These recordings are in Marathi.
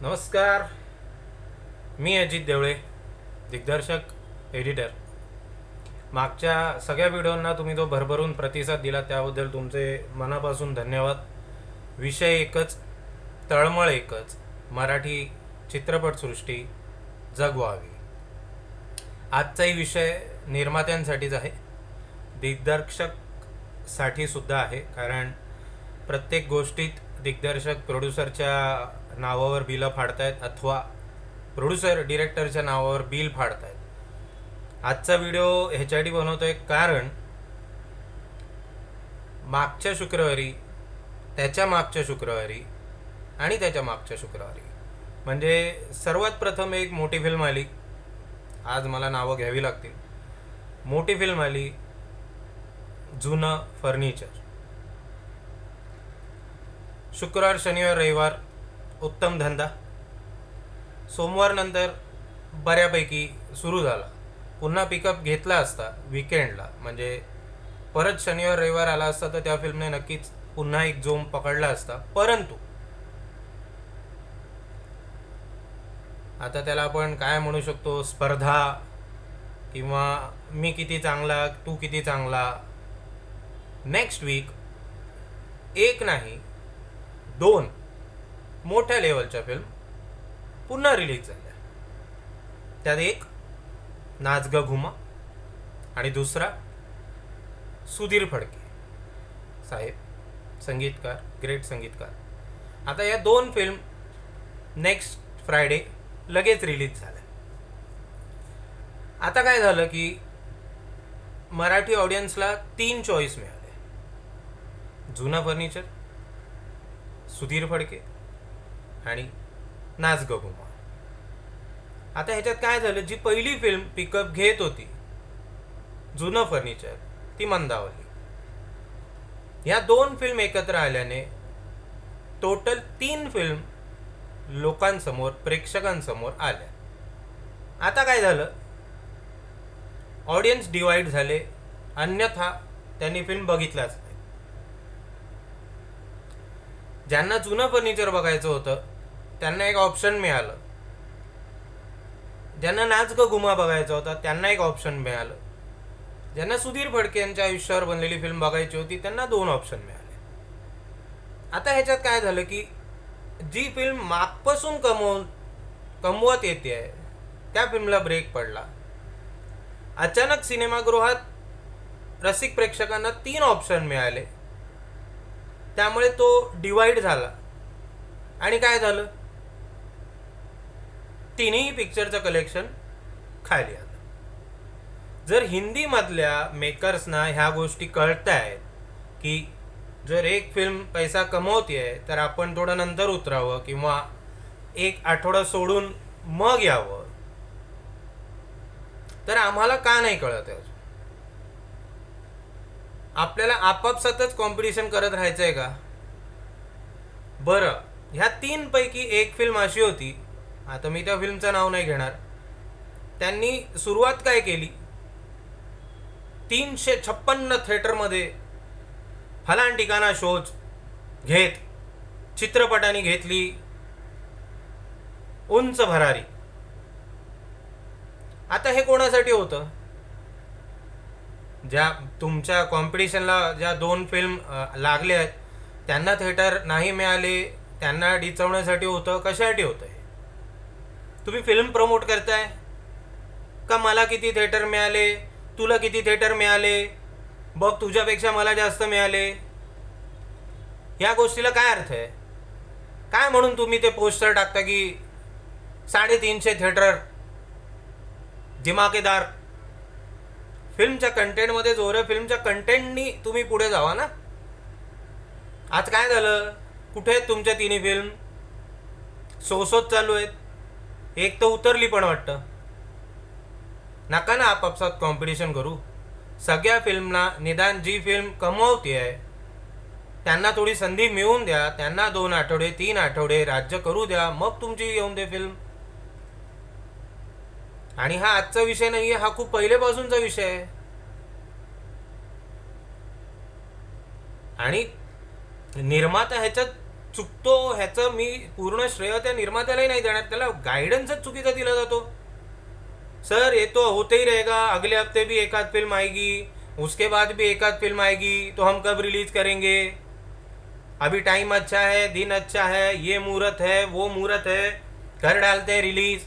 नमस्कार. मी अजित देवळे दिग्दर्शक एडिटर. मागच्या सगळ्या व्हिडिओंना तुम्ही जो भरभरून प्रतिसाद दिला त्याबद्दल तुमचे मनापासून धन्यवाद. विषय एकच तळमळ एकच मराठी चित्रपटसृष्टी जगवावी. आजचाही विषय निर्मात्यांसाठीच आहे. दिग्दर्शकसाठी सुद्धा आहे कारण प्रत्येक गोष्टीत दिग्दर्शक प्रोड्युसरच्या नावावर बिलं फाडतायत अथवा प्रोड्युसर डिरेक्टरच्या नावावर बिल फाडतायत. आजचा व्हिडिओ ह्याच्यासाठी बनवतोय कारण मागच्या शुक्रवारी त्याच्या मागच्या शुक्रवारी आणि त्याच्या मागच्या शुक्रवारी. म्हणजे सर्वात प्रथम एक मोठी फिल्म आली. आज मला नावं घ्यावी लागतील. मोठी फिल्म आली जुनं फर्निचर शुक्रवार शनिवार रविवार उत्तम धंदा. सोमवारनंतर बऱ्यापैकी सुरू झाला. पुन्हा पिकअप घेतला असता विकेंडला म्हणजे परत शनिवार रविवार आला असता तर त्या फिल्मने नक्कीच पुन्हा एक जोम पकडला असता. परंतु आता त्याला आपण काय म्हणू शकतो? स्पर्धा किंवा मी किती चांगला तू किती चांगला. नेक्स्ट वीक एक नाही दोन मोठ्या लेवलच्या फिल्म पुन्हा रिलीज झाल्या. त्यात एक नाच ग घुमा आणि दुसरा सुधीर फडके. साहेब संगीतकार ग्रेट संगीतकार. आता या दोन फिल्म नेक्स्ट फ्रायडे लगेच रिलीज झाल्या. आता काय झालं की मराठी ऑडियन्सला तीन चॉईस मिळाले. जुनं फर्निचर सुधीर फडके आणि नाच ग घुमा आता ह्याच्यात काय झालं? जी पहिली फिल्म पिकअप घेत होती जुनं फर्निचर ती मंदावली. ह्या दोन फिल्म एकत्र आल्याने टोटल तीन फिल्म लोकांसमोर प्रेक्षकांसमोर आल्या. आता काय झालं? ऑडियन्स डिवाईड झाले. अन्यथा त्यांनी फिल्म बघितलाच नाही ज्यांना जुनं फर्निचर बघायचं होतं त्यांना एक ऑप्शन मिळालं. ज्यांना नाच ग गुमा बघायचा होता त्यांना एक ऑप्शन मिळालं. ज्यांना सुधीर फडके यांच्या आयुष्यावर बनलेली फिल्म बघायची होती त्यांना दोन ऑप्शन मिळाले. आता ह्याच्यात काय झालं की जी फिल्म मागपासून कमवून कमवत येते आहे त्या फिल्मला ब्रेक पडला. अचानक सिनेमागृहात रसिक प्रेक्षकांना तीन ऑप्शन मिळाले. त्यामुळे तो डिवाइड झाला. आणि काय झालं? तिन्ही पिक्चरचं कलेक्शन खाली आलं. जर हिंदीमधल्या मेकर्सना ह्या गोष्टी कळत आहेत की जर एक फिल्म पैसा कमवते तर आपण थोडं नंतर उतरावं किंवा एक आठवडा सोडून मग यावं. तर आम्हाला का नाही कळत आहे आपल्याला आपापसातच कॉम्पिटिशन करत राहायचं आहे का? बरं ह्या तीनपैकी एक फिल्म अशी होती आता मी त्या फिल्मचं नाव नाही घेणार त्यांनी सुरुवात काय केली? तीनशे छप्पन्न थिएटरमध्ये फलान ठिकाणा शोज घेत चित्रपटाने घेतली उंच भरारी. आता हे कोणासाठी होतं? ज्या तुमच्या कॉम्पिटिशनला ज्या दोन फिल्म लागले आहेत त्यांना थिएटर नाही मिळाले त्यांना डिचवण्यासाठी होतं कशासाठी होतं हे तुम्ही फिल्म प्रमोट करताय? का मला किती थिएटर मिळाले? तुला किती थिएटर मिळाले? बघ तुझ्यापेक्षा मला जास्त मिळाले. या गोष्टीला काय अर्थ आहे? काय म्हणून तुम्ही ते पोस्टर टाकता की साडेतीनशे थिएटर दिमाकेदार फिल्मच्या कंटेंटमध्ये जोर फिल्मच्या कंटेंटनी तुम्ही पुढे जावा ना. आज काय झालं? कुठे आहेत तुमच्या तिन्ही फिल्म सोसोत चालू आहेत. एक तर उतरली पण वाटतं. नका ना आपापसात कॉम्पिटिशन करू. सगळ्या फिल्मना निदान जी फिल्म कमवती आहे त्यांना थोडी संधी मिळवून द्या. त्यांना दोन आठवडे तीन आठवडे राज्य करू द्या. मग तुमची येऊन दे फिल्म आणि हा आजचा विषय नाहीये हा खूप पहिलेपासूनचा विषय आहे. आणि निर्माता ह्याच्यात चुकतो ह्याचं मी पूर्ण श्रेय त्या निर्मात्यालाही नाही देणार त्याला गायडन्सच चुकीचा दिला जातो. सर ये तो होते ही रहेगा अगले हफ्ते भी एक आध फिल्म आएगी उसके बाद भी एक आध फिल्म आएगी तो हम कब रिलीज करेंगे? अभी टाइम अच्छा है दिन अच्छा है ये मुहूर्त है वो मुहूर्त है कर डालते हैं रिलीज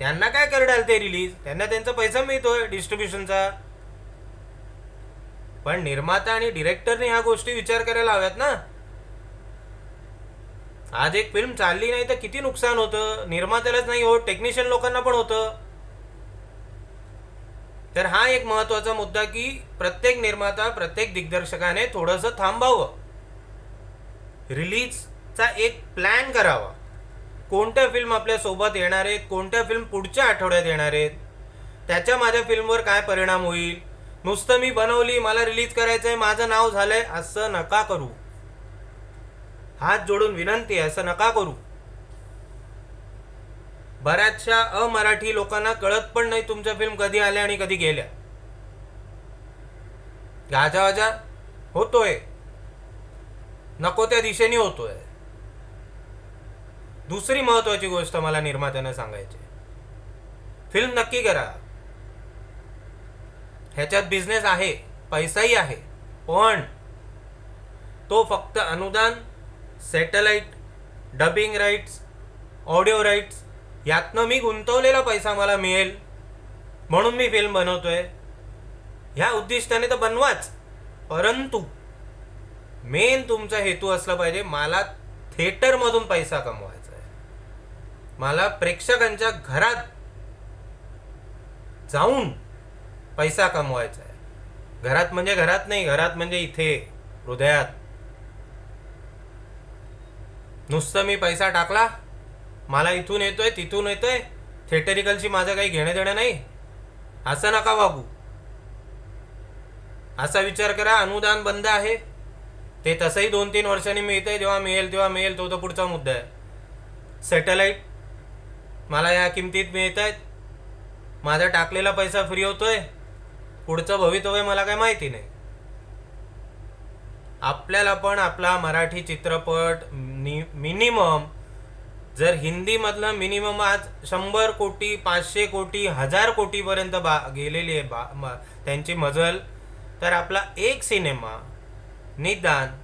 त्यांना काय करडाल ते रिलीज त्यांना त्यांचा पैसा मिळतोय डिस्ट्रीब्युशनचा पण निर्माता आणि डिरेक्टरने ह्या गोष्टी विचार करायला हव्यात ना. आज एक फिल्म चालली नाही तर किती नुकसान होतं? निर्मात्यालाच नाही होत टेक्निशियन लोकांना पण होतं. तर हा एक महत्त्वाचा मुद्दा की प्रत्येक निर्माता प्रत्येक दिग्दर्शकाने थोडंसं थांबावं. रिलीजचा एक प्लॅन करावा. कोणत्या फिल्म आपल्यासोबत येणार आहेत? कोणत्या फिल्म पुढच्या आठवड्यात येणार आहेत? त्याच्या माझ्या फिल्मवर काय परिणाम होईल? नुसतं मी बनवली मला रिलीज करायचं आहे माझं नाव झालंय असं नका करू. हात जोडून विनंती आहे असं नका करू. बऱ्याचशा अमराठी लोकांना कळत पण नाही तुमच्या फिल्म कधी आल्या आणि कधी गेल्या. गाजावाजा होतोय. नको त्या दिशेने होतोय. दुसरी महत्वाची गोष्ट मला निर्मात्यानं सांगायची फिल्म नक्की करा. ह्याच्यात बिझनेस आहे पैसाही आहे पण तो फक्त अनुदान satellite dubbing rights audio rights यातनं मी गुंतवलेला पैसा मला मिळेल म्हणून मी फिल्म बनवतोय. ह्या उद्दिष्टाने तर बनवाच. परंतु मेन तुमचा हेतू असला पाहिजे मला थिएटरमधून पैसा कमवा. मला प्रेक्षकांच्या घरात जाऊन पैसा कमवायचा आहे. घरात म्हणजे घरात नाही घरात म्हणजे इथे हृदयात. नुसतं मी पैसा टाकला मला इथून येतोय तिथून येतोय थिएटरिकलशी माझं काही घेणं देणं नाही. असं नका वागू. असा विचार करा अनुदान बंद आहे. ते तसंही दोन तीन वर्षांनी मिळतंय जेव्हा मिळेल तेव्हा मिळेल तो तर पुढचा मुद्दा आहे. सॅटेलाईट मला या किमतीत मिळत आहेत माझा टाकलेला पैसा फ्री होतोय. पुढचं भवितव्य मला काय माहिती नाही. आपल्याला पण आपला मराठी चित्रपट मिनिमम जर हिंदीमधलं मिनिमम आज शंभर कोटी पाचशे कोटी हजार कोटीपर्यंत बा गेलेली आहे बा म- त्यांची मजल तर आपला एक सिनेमा निदान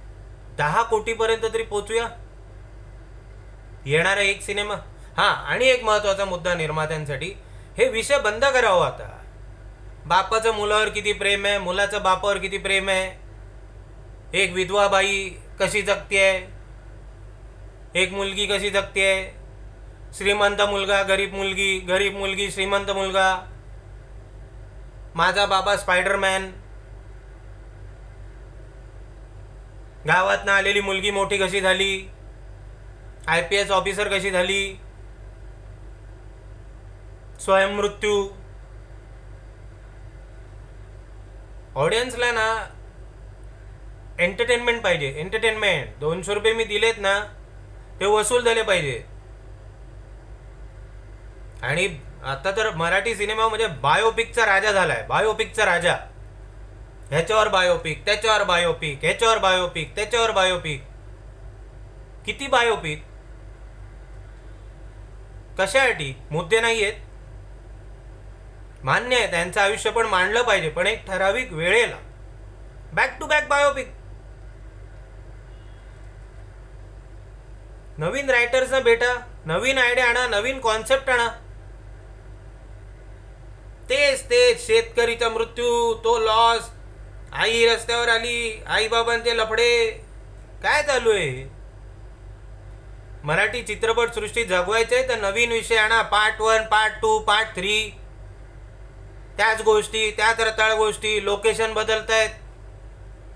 दहा कोटीपर्यंत तरी पोचूया. येणारा एक सिनेमा. हां आणि एक महत्त्वाचा मुद्दा निर्मात्यांसाठी हे विषय बंद करावं आता. बापाचं मुलावर किती प्रेम आहे मुलाचं बापावर किती प्रेम आहे? एक विधवा बाई कशी जगते एक मुलगी कशी जगते श्रीमंत मुलगा गरीब मुलगी गरीब मुलगी श्रीमंत मुलगा. माझा बाबा स्पायडरमॅन. गावातनं आलेली मुलगी मोठी कशी झाली? आय पी एस ऑफिसर कशी झाली? स्वयंमृत्यू ऑडियन्सला ना एंटरटेनमेंट पाहिजे. एंटरटेनमेंट दोनशे रुपये मी दिलेत ना ते वसूल झाले पाहिजे. आणि आता तर मराठी सिनेमा म्हणजे बायोपिकचा राजा झालाय. बायोपिकचा राजा. ह्याच्यावर बायोपिक त्याच्यावर बायोपिक ह्याच्यावर बायोपिक त्याच्यावर बायोपिक किती बायोपिक कशासाठी? मुद्दे नाही आहेत मान्य आहे त्यांचं आयुष्य पण मांडलं पाहिजे पण एक ठराविक वेळेला. बॅक टू बॅक बायोपिक नवीन रायटर्सना भेटा नवीन आयडिया आणा नवीन कॉन्सेप्ट आणा. तेच तेच शेतकरीचा मृत्यू तो लॉस आई रस्त्यावर आली आई बाबांचे लफडे. काय चालू आहे? मराठी चित्रपट सृष्टी जगवायचे तर नवीन विषय आणा part one part two part three त्याच गोष्टी त्याच रताळ गोष्टी लोकेशन बदलत आहेत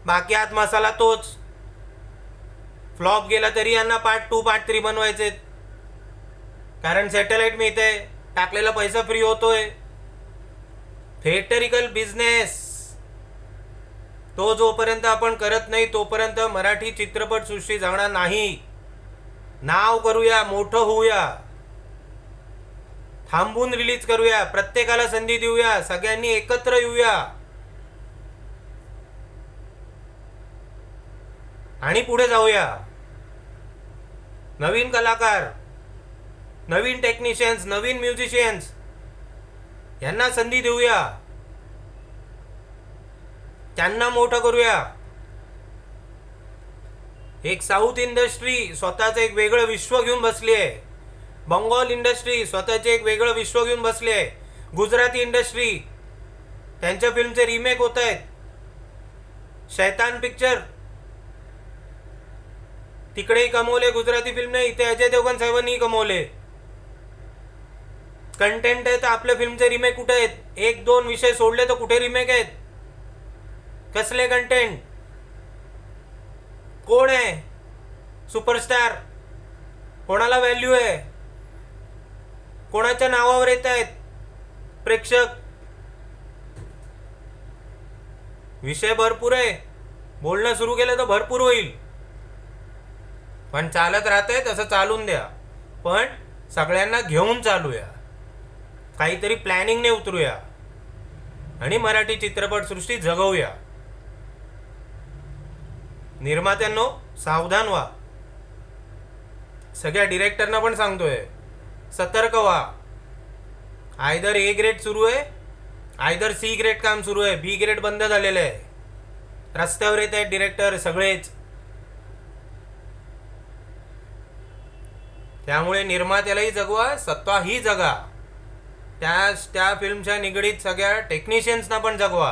बाकी आत मसाला तोच. फ्लॉप गेला तरी यांना पार्ट टू पार्ट थ्री बनवायचे कारण सॅटेलाइट मिळते टाकलेला पैसा फ्री होतोय. थिएटरिकल बिझनेस तो जोपर्यंत आपण करत नाही तोपर्यंत मराठी चित्रपटसृष्टी जाणार नाही. नाव करूया मोठं होऊया. थांबून रिलीज करूया प्रत्येकाला संधी देऊया सगळ्यांनी एकत्र येऊया. आणि पुढे जाऊया. नवीन कलाकार नवीन टेक्निशियन्स नवीन म्युझिशियन्स यांना संधी देऊया. त्यांना मोठं करूया. एक साऊथ इंडस्ट्री स्वतःचं एक वेगळं विश्व घेऊन बसली आहे बंगाल इंडस्ट्री स्वतःचे एक वेगळं विश्व घेऊन बसले आहे. गुजराती इंडस्ट्री. त्यांच्या फिल्मचे रिमेक होत आहेत. शैतान पिक्चर तिकडेही कमवले गुजराती फिल्मने इथे अजय देवगण साहेबांनी कमवले. कंटेंट आहे तर आपल्या फिल्मचे रिमेक कुठे आहेत? एक दोन विषय सोडले तर कुठे रिमेक आहेत? कसले कंटेंट कोण आहे? सुपरस्टार कोणाला व्हॅल्यू आहे? कोणाच्या नावावर येत आहेत? प्रेक्षक? विषय भरपूर आहे. बोलणं सुरू केलं तर भरपूर होईल. पण चालत राहतंय तसं चालून द्या. पण सगळ्यांना घेऊन चालूया. काहीतरी प्लॅनिंगने उतरूया. आणि मराठी चित्रपटसृष्टी जगवूया. निर्मात्यांनो सावधान व्हा. सगळ्या डिरेक्टरना पण सांगतोय. सतर्क व्हा. आयदर ए ग्रेड सुरू आहे आयदर सी ग्रेड काम सुरू आहे बी ग्रेड बंद झालेलं आहे. रस्त्यावर येत आहेत डिरेक्टर सगळेच. त्यामुळे निर्मात्यालाही जगवा स्वतःही जगा. त्या त्या फिल्मच्या निगडीत सगळ्या टेक्निशियन्सना पण जगवा.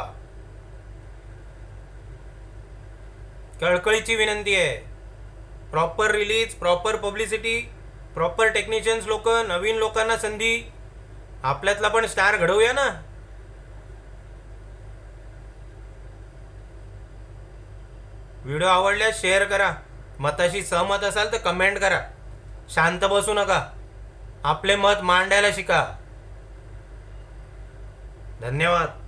कळकळीची विनंती आहे. Proper release proper publicity proper technicians लोक नवीन लोकांना संधी आपल्यातला पण स्टार घडवूया ना. व्हिडिओ आवडल्यास शेअर करा. मताशी सहमत असाल तर कमेंट करा. शांत बसू नका. आपले मत मांडायला शिका. धन्यवाद.